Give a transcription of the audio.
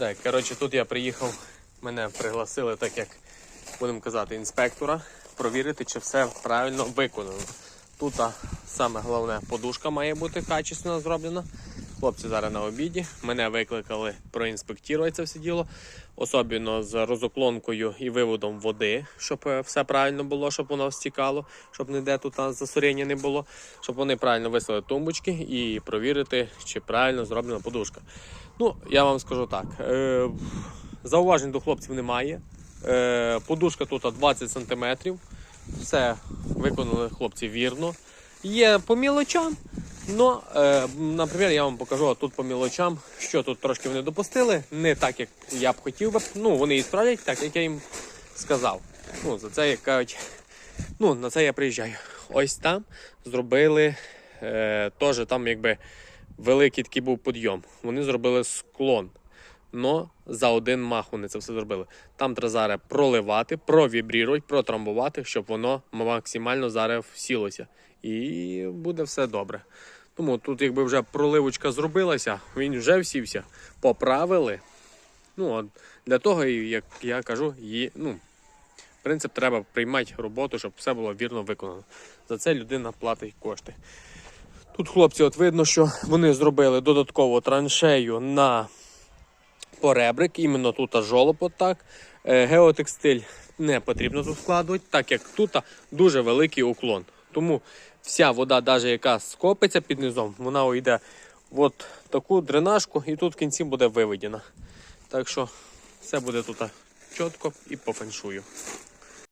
Так, коротше, тут я приїхав, мене пригласили, так як будемо казати, інспектора, провірити, чи все правильно виконано. Тут саме головне подушка має бути качественно зроблена. Хлопці зараз на обіді. Мене викликали проінспектувати це все діло, особливо з розоклонкою і виводом води, щоб е, все правильно було, щоб воно стікало, щоб ніде тут засоріння не було, щоб вони правильно висили тумбочки і провірити, чи правильно зроблена подушка. Ну, я вам скажу так. Е, зауважень до хлопців немає. Е, подушка тут 20 см. Все виконали хлопці вірно. Є по мілочам. Ну, е, наприклад, я вам покажу тут по мілочам, що тут трошки вони допустили. Не так, як я б хотів би. Ну, вони і справлять так, як я їм сказав. Ну, за це як кажуть. Ну, на це я приїжджаю. Ось там зробили е, теж там, якби великий такий був підйом. Вони зробили склон. Но за один мах вони це все зробили. Там треба зараз проливати, провібрірувати, протрамбувати, щоб воно максимально зараз всілося. І буде все добре. Тому тут, якби вже проливочка зробилася, він вже всівся. Поправили. Ну, от для того, як я кажу, є, ну, принцип треба приймати роботу, щоб все було вірно виконано. За це людина платить кошти. Тут хлопці, от видно, що вони зробили додаткову траншею на поребрик, іменно тут жолоб отак. Е, Геотекстиль не потрібно тут вкладувати, так як тут дуже великий уклон. Тому вся вода, навіть яка скопиться під низом, вона уйде в таку дренажку і тут в кінці буде виведена. Так що все буде тут чітко і по феншую.